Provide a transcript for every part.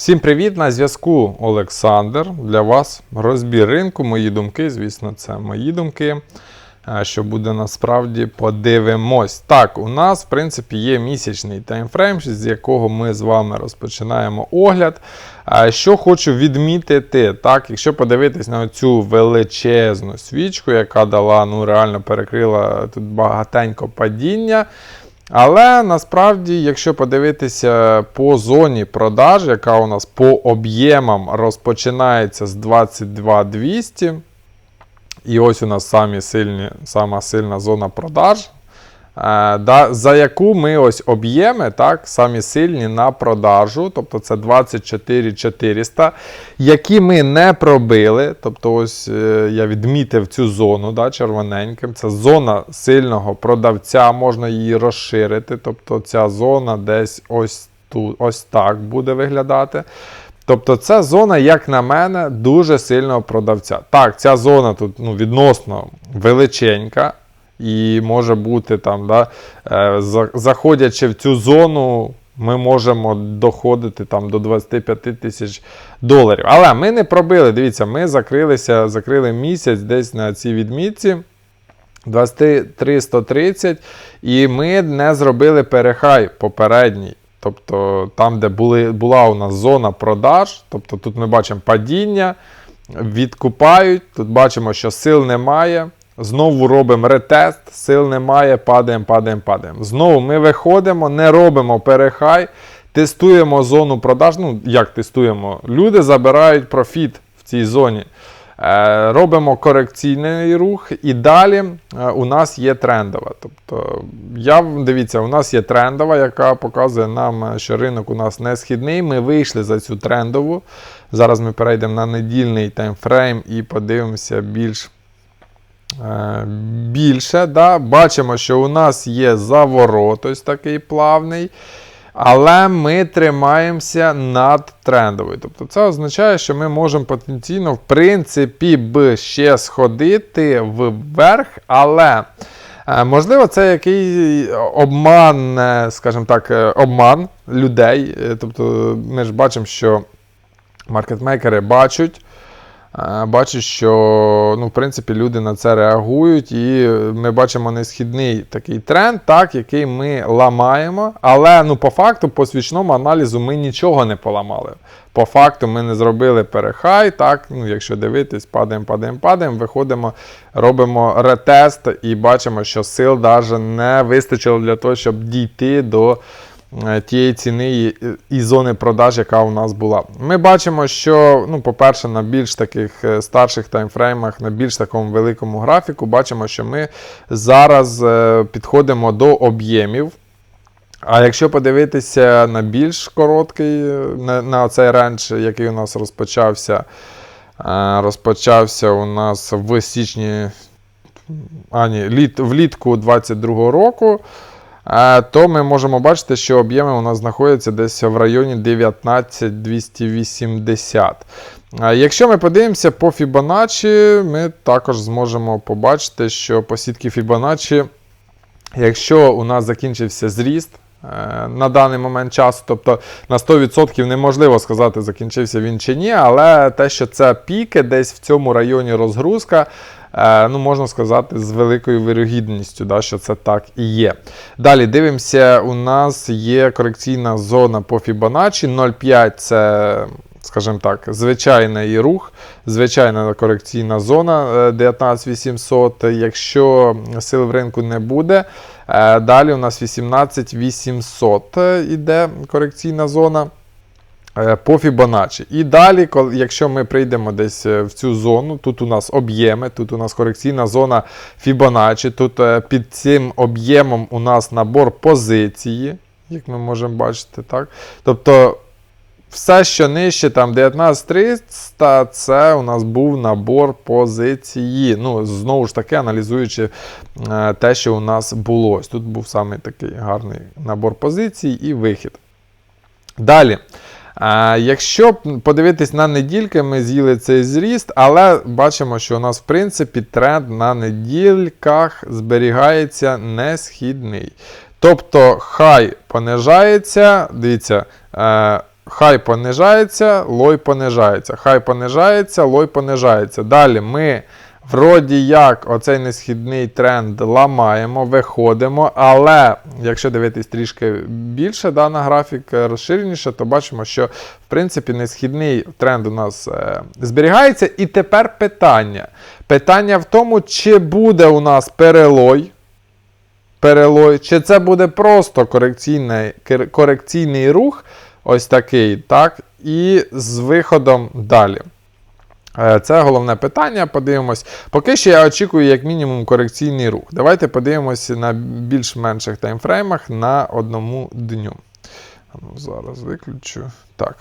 Всім привіт! На зв'язку Олександр. Для вас розбір ринку. Мої думки, звісно, це мої думки. Е, Що буде насправді, подивимось. Так, у нас, в принципі, є місячний таймфрейм, з якого ми з вами розпочинаємо огляд. Е, Що хочу відмітити, так, якщо подивитись на цю величезну свічку, яка дала, ну реально перекрила тут багатенько падіння. Але насправді, якщо подивитися по зоні продаж, яка у нас по об'ємам розпочинається з 22200, і ось у нас самі сильні, сама сильна зона продаж, да, за яку ми ось об'єми, так, самі сильні на продажу, тобто це 24 400, які ми не пробили. Тобто, ось е, я відмітив цю зону да, червоненьким. Це зона сильного продавця, можна її розширити. Тобто ця зона десь ось тут, ось так буде виглядати. Тобто це зона, як на мене, дуже сильного продавця. Так, ця зона тут ну, відносно величенька, і може бути там, да, е, заходячи в цю зону, ми можемо доходити там до 25 тисяч доларів. Але ми не пробили. Дивіться, ми закрилися, закрили місяць десь на цій відмітці. 2330, і ми не зробили перехай попередній. Тобто там, де були, була у нас зона продаж, тобто тут ми бачимо падіння, відкупають, тут бачимо, що сил немає. Знову робимо ретест, сил немає, падаємо, падаємо, падаємо. Знову ми виходимо, не робимо перехай, тестуємо зону продаж. Ну, як тестуємо? Люди забирають профіт в цій зоні. Е, Робимо корекційний рух, і далі е, у нас є трендова. Тобто, я, дивіться, у нас є трендова, яка показує нам, е, що ринок у нас не східний. Ми вийшли за цю трендову. Зараз ми перейдемо на недільний таймфрейм і подивимося більш більше. Да? Бачимо, що у нас є заворот, ось такий плавний. Але ми тримаємося над трендовою. Тобто це означає, що ми можемо потенційно, в принципі, би ще сходити вверх, але е, можливо це який обман, е, скажімо так, е, обман людей. Е, Тобто ми ж бачимо, що маркетмейкери бачать. Е, Бачу, що ну, в принципі, люди на це реагують, і ми бачимо несхідний такий тренд, так, який ми ламаємо. Але ну, по факту, по свічному аналізу, ми нічого не поламали. По факту, ми не зробили перехай. Так, ну, якщо дивитись, падаємо, падаємо, падаємо, виходимо, робимо ретест і бачимо, що сил навіть не вистачило для того, щоб дійти до тієї ціни і, зони продаж, яка у нас була. Ми бачимо, що, ну, по-перше, на більш таких е, старших таймфреймах, на більш такому великому графіку, бачимо, що ми зараз е, підходимо до об'ємів. А якщо подивитися на більш короткий, е, на, на цей рендж, який у нас розпочався, е, розпочався у нас в січні, а ні, літ, влітку 22 року, е, то ми можемо бачити, що об'єми у нас знаходяться десь в районі 19280. Е, Якщо ми подивимося по Fibonacci, ми також зможемо побачити, що по сітки Fibonacci, якщо у нас закінчився зріст, е, на даний момент часу, тобто на 100% неможливо сказати, закінчився він чи ні, але те, що це піки, десь в цьому районі розгрузка, ну, можна сказати, з великою вирогідністю, да, що це так і є. Далі дивимося, у нас є корекційна зона по Fibonacci 0,5 це. Скажімо так, звичайний рух, звичайна корекційна зона е, 19800. Якщо сил в ринку не буде, е, далі у нас 18800 іде корекційна зона е, по Fibonacci. І далі, якщо ми прийдемо десь е, в цю зону, тут у нас об'єми, тут у нас корекційна зона Fibonacci, тут е, під цим об'ємом у нас набор позиції, як ми можемо бачити, так? Тобто все, що нижче, там 19300, це у нас був набор позиції. Ну, знову ж таки, аналізуючи е, те, що у нас було. Тут був саме такий гарний набор позицій і вихід. Далі. Якщо подивитись на недільки, ми з'їли цей зріст, але бачимо, що у нас, в принципі, тренд на недільках зберігається несхідний. Тобто хай понижається, дивіться, е, хай понижається, лой понижається. Хай понижається, лой понижається. Далі ми вроді як оцей несхідний тренд ламаємо, виходимо, але якщо дивитись трішки більше да, на графік розширеніше, то бачимо, що в принципі несхідний тренд у нас е, зберігається. І тепер питання. Питання в тому, чи буде у нас перелой. Перелой, чи це буде просто корекційний, корекційний рух, ось такий, так, і з виходом далі. Е, Це головне питання. Подивимось. Поки що я очікую, як мінімум, корекційний рух. Давайте подивимося на більш-менших таймфреймах на одному дню. Ну, зараз виключу. Так.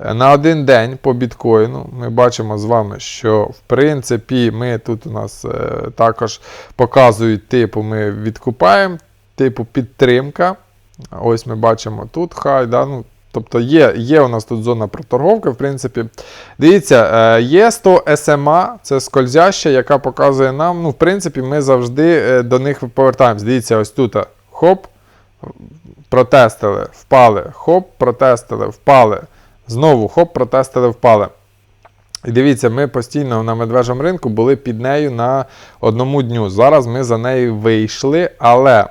Е, На один день по біткоїну ми бачимо з вами, що в принципі ми тут у нас е, також показують типу, ми відкупаємо, типу підтримка. Ось ми бачимо тут хай. Да? Ну, тобто є, є у нас тут зона проторговки, в принципі. Дивіться, е, є 100 SMA, це скользяща, яка показує нам, ну, в принципі, ми завжди е, до них повертаємось. Дивіться, ось тут. е, Хоп, протестили, впали, хоп, протестили, впали. Знову хоп, протестили, впали. І дивіться, ми постійно на медвежому ринку були під нею на одному дню. Зараз ми за нею вийшли, але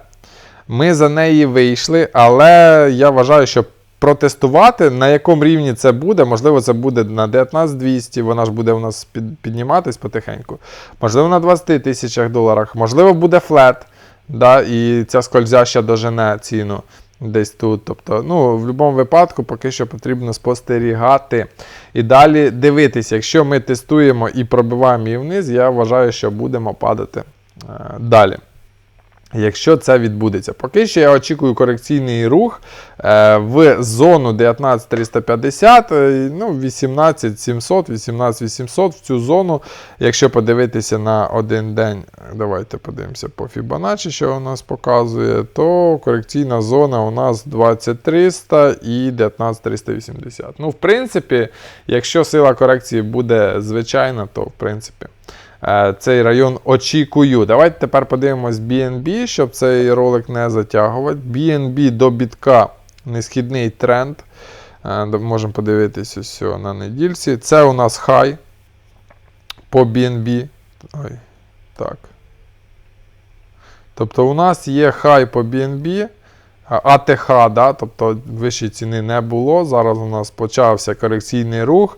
ми за неї вийшли, але я вважаю, що протестувати, на якому рівні це буде, можливо, це буде на 19200, вона ж буде у нас підніматись потихеньку. Можливо, на 20 тисячах доларах, можливо, буде флет, да, і ця скользяща дожене ціну десь тут. Тобто, ну, в будь-якому випадку поки що потрібно спостерігати. І далі дивитися, якщо ми тестуємо і пробиваємо її вниз, я вважаю, що будемо падати е, далі. Якщо це відбудеться, поки що я очікую корекційний рух е, в зону 19350, е, ну 18700, 18800 в цю зону. Якщо подивитися на один день, давайте подивимося по Fibonacci, що у нас показує, то корекційна зона у нас 20300 і 19380. Ну, в принципі, якщо сила корекції буде звичайна, то в принципі. Е, Цей район очікую. Давайте тепер подивимось BNB, щоб цей ролик не затягувати. BNB до бітка несхідний тренд. Е, Можемо подивитись ось на недільці. Це у нас хай по BNB. Ой, так. Тобто у нас є хай по BNB. АТХ, да, тобто вищої ціни не було. Зараз у нас почався корекційний рух.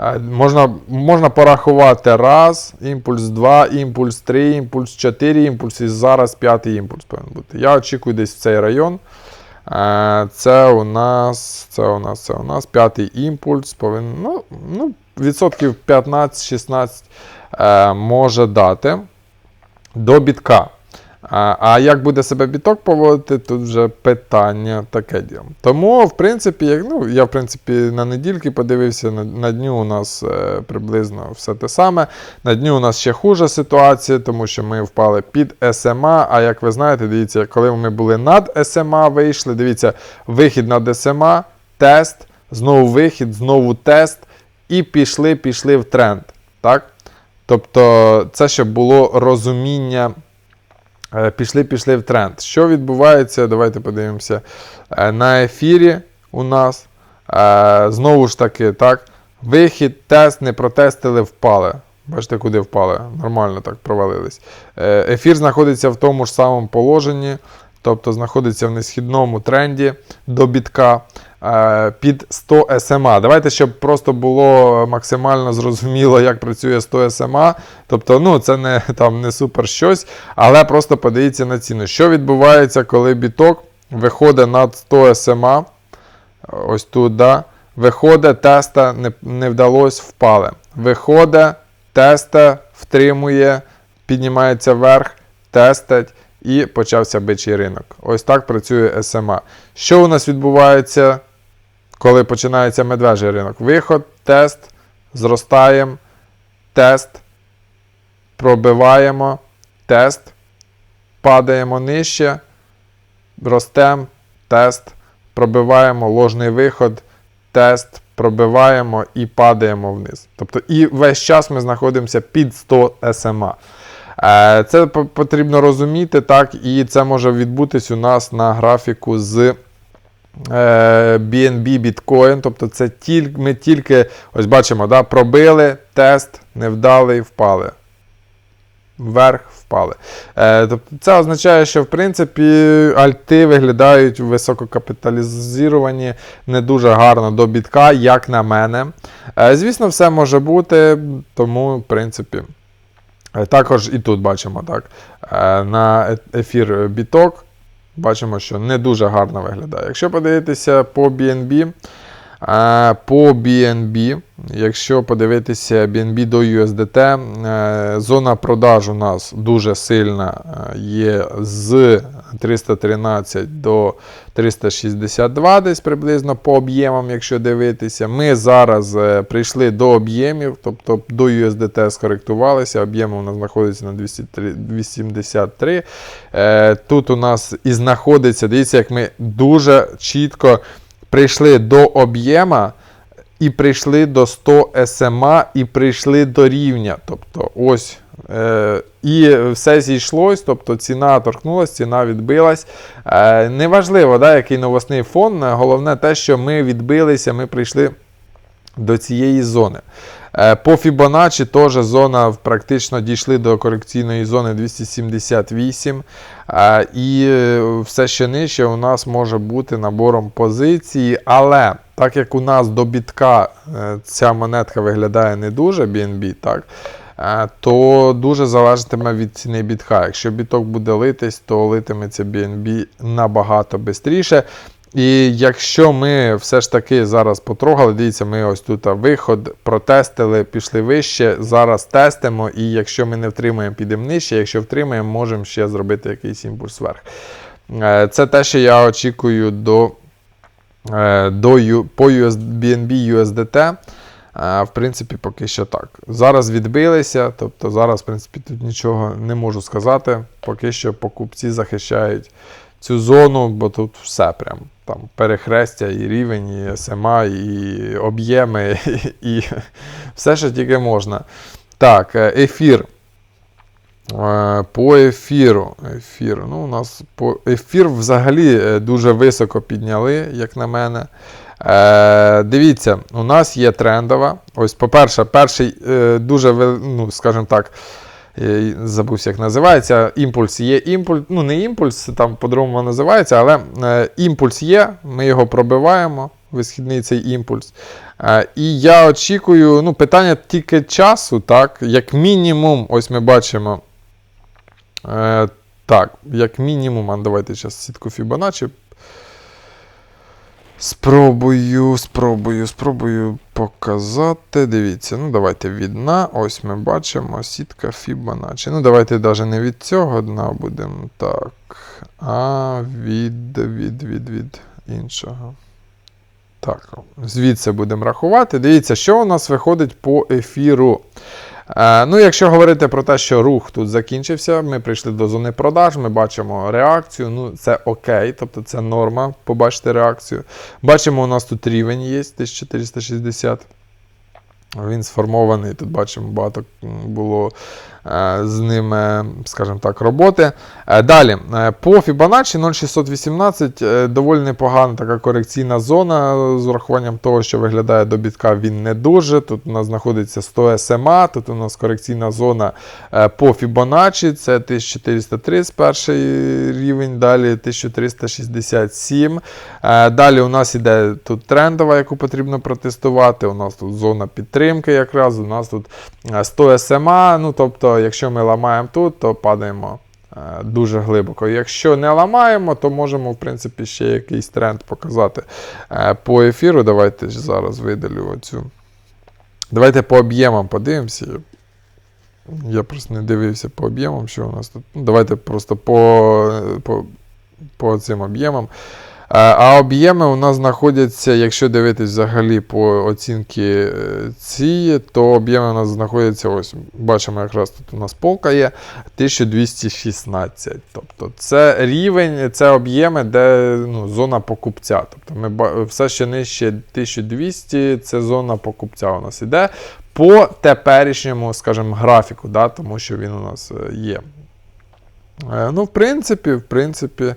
Е, Можна, можна порахувати раз, імпульс 2, імпульс 3, імпульс 4, імпульс і зараз п'ятий імпульс повинен бути. Я очікую десь в цей район. Е, Це у нас, це у нас, це у нас п'ятий імпульс повинен, ну, ну, відсотків 15-16 е, може дати до бітка. А, а як буде себе біток поводити, тут вже питання таке діло. Тому, в принципі, як, ну, я в принципі на недільки подивився, на, на дню у нас е, приблизно все те саме. На дню у нас ще хуже ситуація, тому що ми впали під SMA. А як ви знаєте, дивіться, коли ми були над SMA, вийшли, дивіться, вихід над SMA, тест, знову вихід, знову тест, і пішли, пішли в тренд. Так? Тобто, це щоб було розуміння. Е, Пішли, пішли в тренд. Що відбувається? Давайте подивимося. Е, На ефірі у нас е, знову ж таки, так, вихід, тест, не протестили, впали. Бачите, куди впали? Нормально так провалились. Ефір знаходиться в тому ж самому положенні, тобто знаходиться в несхідному тренді до бітка е, під 100 SMA. Давайте, щоб просто було максимально зрозуміло, як працює 100 SMA. Тобто, ну, це не, там, не супер щось, але просто подивіться на ціну. Що відбувається, коли біток виходить над 100 SMA? Ось тут, да? Виходить, теста не, не вдалося, впали. Виходить, теста, втримує, піднімається вверх, тестить і почався бичий ринок. Ось так працює SMA. Що у нас відбувається, коли починається медвежий ринок? Виход, тест, зростаємо, тест, пробиваємо, тест, падаємо нижче, ростемо, тест, пробиваємо ложний виход, тест, пробиваємо і падаємо вниз. Тобто і весь час ми знаходимося під 100 SMA. Е, Це потрібно розуміти, так, і це може відбутись у нас на графіку з е, BNB біткоін. Тобто це тільки, ми тільки ось бачимо, да, пробили тест, невдалий, впали. Вверх впали. Е, тобто це означає, що в принципі альти виглядають висококапіталізовані не дуже гарно до бітка, як на мене. Е, звісно, все може бути, тому, в принципі. Е, Також і тут бачимо так. е, На ефір біток бачимо, що не дуже гарно виглядає. Якщо подивитися по BNB, е, по BNB, якщо подивитися BNB до USDT, зона продаж у нас дуже сильна є з 313 до 362, десь приблизно по об'ємам, якщо дивитися. Ми зараз е, прийшли до об'ємів, тобто до USDT скоректувалися, об'єми у нас знаходяться на 203 273. Е, Тут у нас і знаходиться, дивіться, як ми дуже чітко прийшли до об'єма. І прийшли до 100 SMA, і прийшли до рівня. Тобто, ось. Е, і все зійшлось, тобто ціна торкнулась, ціна відбилась. Е, неважливо, да, який новосний фон. Головне те, що ми відбилися, ми прийшли до цієї зони. Е, По Fibonacci теж зона практично дійшли до корекційної зони 278. Е, І е, все ще нижче у нас може бути набором позиції. Але так як у нас до бітка е, ця монетка виглядає не дуже, BNB, так, е, то дуже залежатиме від ціни бітка. Якщо біток буде литись, то литиметься BNB набагато швидше. І якщо ми все ж таки зараз потрогали, дивіться, ми ось тут виход протестили, пішли вище, зараз тестимо, і якщо ми не втримаємо, підемо нижче, якщо втримаємо, можемо ще зробити якийсь імпульс вверх. Е, Це те, що я очікую до, е, до по US, BNB USDT. В принципі, поки що так. Зараз відбилися, тобто зараз, в принципі, тут нічого не можу сказати. Поки що покупці захищають цю зону, бо тут все прям. Там перехрестя, і рівень, і SMA, і об'єми, і все, що тільки можна. Так, е, ефір. Е, По ефіру. Ефір. Ну, у нас по ефір взагалі е, дуже високо підняли, як на мене. Е, дивіться, у нас є трендова. Ось, по-перше, перший е, дуже, ну, скажімо так, е, забувся, як називається. Імпульс є імпульс. Ну, не імпульс, там по-другому називається, але е, імпульс є, ми його пробиваємо, висхідний цей імпульс. Е, і я очікую, ну, питання тільки часу, так, як мінімум, ось ми бачимо. Е, так, як мінімум, а давайте зараз сітку Fibonacci Спробую, спробую, спробую показати. Дивіться, ну давайте від дна. Ось ми бачимо сітка Fibonacci. Ну, давайте навіть не від цього дна будемо так. А від, від, від, від іншого. Так, звідси будемо рахувати. Дивіться, що у нас виходить по ефіру. Е, ну, якщо говорити про те, що рух тут закінчився, ми прийшли до зони продаж, ми бачимо реакцію. Ну, це окей, тобто це норма, побачити реакцію. Бачимо, у нас тут рівень є 1460. Він сформований. Тут бачимо, багато було з ним, е, скажімо так, роботи. Е, Далі, е, по Fibonacci 0618 е, доволі непогана така корекційна зона з урахуванням того, що виглядає до бітка він не дуже. Тут у нас знаходиться 100 SMA, тут у нас корекційна зона е, по Fibonacci, це 1431 рівень, далі 1367. Е, Далі у нас іде тут трендова, яку потрібно протестувати. У нас тут зона підтримки якраз, у нас тут е, 100 SMA, ну тобто, якщо ми ламаємо тут, то падаємо е, дуже глибоко. Якщо не ламаємо, то можемо, в принципі, ще якийсь тренд показати. Е, По ефіру давайте зараз видалю оцю. Давайте по об'ємам подивимося. Я просто не дивився по об'ємам, що у нас тут. Ну, давайте просто по, по, по цим об'ємам. А об'єми у нас знаходяться, якщо дивитись взагалі по оцінки е, цієї, то об'єми у нас знаходяться, ось бачимо, якраз тут у нас полка є 1216. Тобто це рівень, це об'єми, де ну, зона покупця. Тобто ми все ще нижче 1200, це зона покупця у нас іде по теперішньому, скажімо, графіку, да, тому що він у нас е, є. Е, Ну, в принципі, в принципі.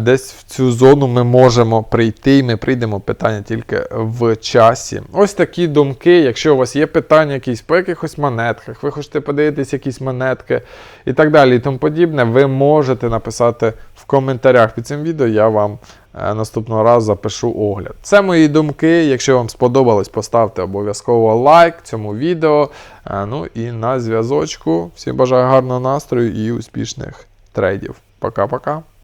Десь в цю зону ми можемо прийти, і ми прийдемо питання тільки в часі. Ось такі думки. Якщо у вас є питання якісь по якихось монетках, ви хочете подивитись якісь монетки і так далі, і тому подібне, ви можете написати в коментарях під цим відео. Я вам е, наступного разу запишу огляд. Це мої думки. Якщо вам сподобалось, поставте обов'язково лайк цьому відео. Е, Ну і на зв'язочку. Всім бажаю гарного настрою і успішних трейдів. Пока-пока.